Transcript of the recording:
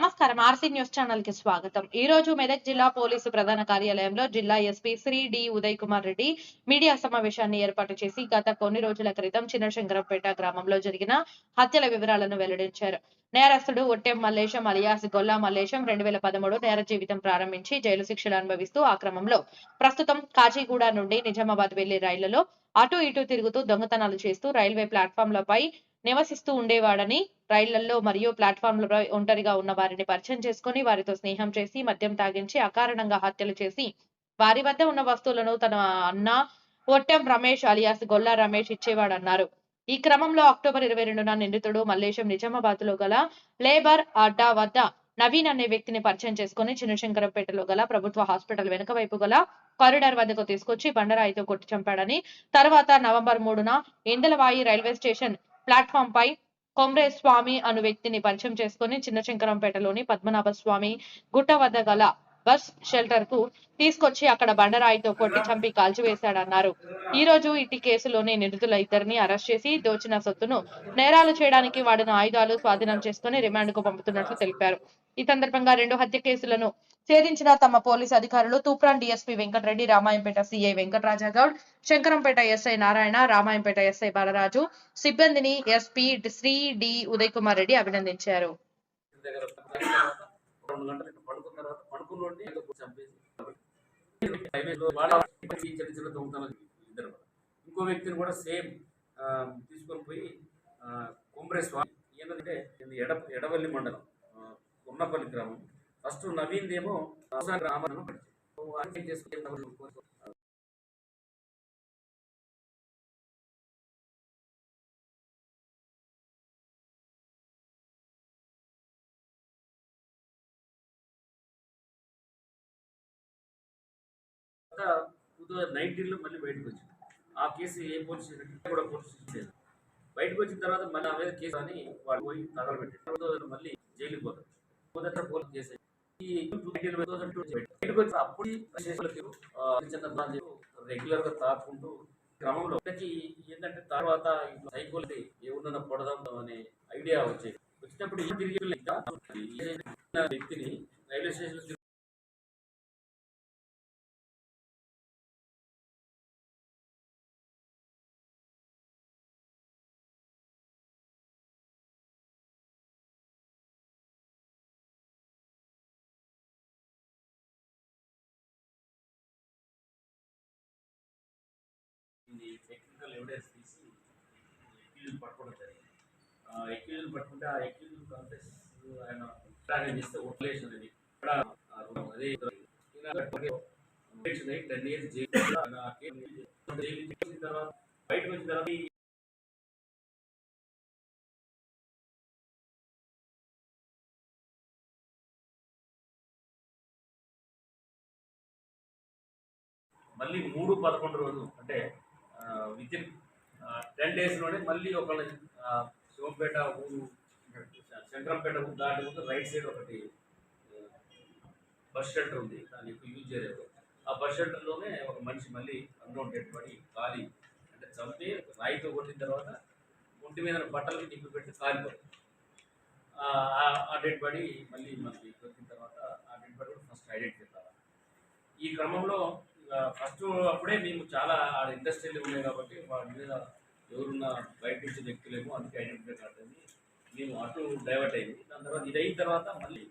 నమస్కారం. RC news ఛానల్కి స్వాగతం. ఈ రోజు మెదక్ జిల్లా పోలీసు ప్రధాన కార్యాలయంలో జిల్లా SP Shri D Uday Kumar Reddy media సమావేశాన్ని ఏర్పాటు చేసి గత కొన్ని రోజుల క్రితం చిన్నశంకరంపేట గ్రామంలో జరిగిన హత్యల వివరాలను వెల్లడించారు. నేరస్తుడు ఒట్టెం మల్లేశం అలియాస్ గొల్లా మల్లేశం రెండు వేల పదమూడు నేర జీవితం ప్రారంభించి జైలు శిక్షలు అనుభవిస్తూ ఆ క్రమంలో ప్రస్తుతం కాచిగూడ నుండి నిజామాబాద్ వెళ్ళే రైళ్ళలో అటు ఇటు తిరుగుతూ దొంగతనాలు చేస్తూ రైల్వే ప్లాట్ఫామ్లపై నివసిస్తూ ఉండేవాడని రైళ్ళలో మరియు ప్లాట్ఫామ్లపై ఒంటరిగా ఉన్న వారిని పరిచయం చేసుకుని వారితో స్నేహం చేసి మద్యం తాగించి అకారణంగా హత్యలు చేసి వారి వద్ద ఉన్న వస్తువులను తన అన్న ఒట్టెం రమేష్ అలియాస్ గొల్లా రమేష్ ఇచ్చేవాడన్నారు. ఈ క్రమంలో అక్టోబర్ ఇరవై రెండున నిందితుడు మల్లేశం నిజామాబాద్లో గల లేబర్ అడ్డా వద్ద నవీన్ అనే వ్యక్తిని పరిచయం చేసుకుని చిన్నశంకరంపేటలో గల ప్రభుత్వ హాస్పిటల్ వెనుక వైపు గల కారిడార్ వద్దకు తీసుకొచ్చి బండరాయితో కొట్టి చంపాడని తర్వాత నవంబర్ మూడున ఇందలవాయి రైల్వే స్టేషన్ ప్లాట్ఫామ్ పై కొమ్రే స్వామి అను వ్యక్తిని పరిచయం చేసుకుని చిన్నశంకరంపేటలోని పద్మనాభ స్వామి గుట్ట వద్ద గల బస్ షెల్టర్కు తీసుకొచ్చి అక్కడ బండరాయితో కొట్టి చంపి కాల్చివేశాడన్నారు. ఈ రోజు ఇట్టి కేసులోనే నిందితుల ఇద్దరిని అరెస్ట్ చేసి దోచిన సొత్తును నేరాలు చేయడానికి వాడిన ఆయుధాలు స్వాధీనం చేసుకుని రిమాండ్కు పంపుతున్నట్లు తెలిపారు. ఈ సందర్భంగా రెండు హత్య కేసులను ఛేదించిన తమ పోలీసు అధికారులు Toopran DSP Venkatareddy Ramayampet CI Venkatarajagoud Shankarampet SI Narayana Ramayampet SI Balaraju సిబ్బందిని ఎస్పీ శ్రీ డి ఉదయ్ కుమార్ రెడ్డి అభినందించారు. రెండు గంటలు ఇక్కడ పడుకున్న తర్వాత పడుకున్నోడిని చంపేసి చిన్న చిన్న దొంగతనాలు ఇద్దరు కూడా. ఇంకో వ్యక్తిని కూడా సేమ్ తీసుకొని పోయి కుమ్రే స్వామి ఏంటంటే ఎడ ఎడవల్లి మండలం ఉన్నపల్లి గ్రామం. ఫస్ట్ నవీన్ ఏమో గ్రామం చేసుకుని టూ థౌజండ్ నైన్టీన్లో మళ్ళీ బయటకు వచ్చింది. ఆ కేసు ఏ పోలీస్ స్టేషన్ కూడా పోలీస్ స్టేషన్ లేదు. బయటకు వచ్చిన తర్వాత మళ్ళీ ఆ మీద కేసు అని వాళ్ళు పోయి తగలబెట్టారు. టూ మళ్ళీ జైలుకి పోతారు. మొదట పోలీస్ కేసు బయటకు అప్పుడు రెగ్యులర్గా తాకుంటూ క్రమంలో ఏంటంటే తర్వాత సైకోల్ ఏమున్నా పొడదాం అనే ఐడియా వచ్చేది. వచ్చినప్పుడు తిరిగి వ్యక్తిని రైల్వే స్టేషన్ ఎవిడెన్స్ తీసి ఎక్కిళ్ళు పట్టుకోవడం జరిగింది. ఆ ఎక్కిళ్ళు పట్టుకుంటే ఆ ఎక్కిళ్ళు కాంప్లెక్స్ ఆయన ట్రాగన్ చేస్తే ఓట్లేషన్ అనేది ఇక్కడ అదే టెన్ ఇయర్స్ జైలు తర్వాత బయటకు వచ్చిన తర్వాత మళ్ళీ మూడు పదకొండు రోజులు అంటే విత్ ఇన్ టెన్ డేస్లోనే మళ్ళీ ఒకళ్ళ శివంపేట ఊరు శంకరంపేట ఊరు దాటి ముందు రైట్ సైడ్ ఒకటి బస్ షెల్టర్ ఉంది. దాన్ని ఎక్కువ యూజ్ చేయలేదు ఆ బస్ షెల్టర్లోనే ఒక మనిషి మళ్ళీ అన్లోడ్ డెడ్ పడి కాలి. అంటే చంపి రాయితో కొట్టిన తర్వాత ఒంటి మీద బట్టలకి నింపి పెట్టి కాలిపోయింది ఆ డెడ్ బాడీ మళ్ళీ మనకి దొరికిన తర్వాత ఆ డెడ్ బాడీ కూడా ఫస్ట్ ఐడెంటిఫై కావాలి ఈ క్రమంలో ఫస్ట్ అప్పుడే మేము చాలా ఆడ ఇండస్ట్రీలు ఉన్నాయి కాబట్టి వాటి మీద ఎవరున్న బయట నుంచి వ్యక్తులేమో అందుకే ఐడెంటిఫై అని మేము అటు డైవర్ట్ అయింది దాని తర్వాత ఇది అయిన తర్వాత మళ్ళీ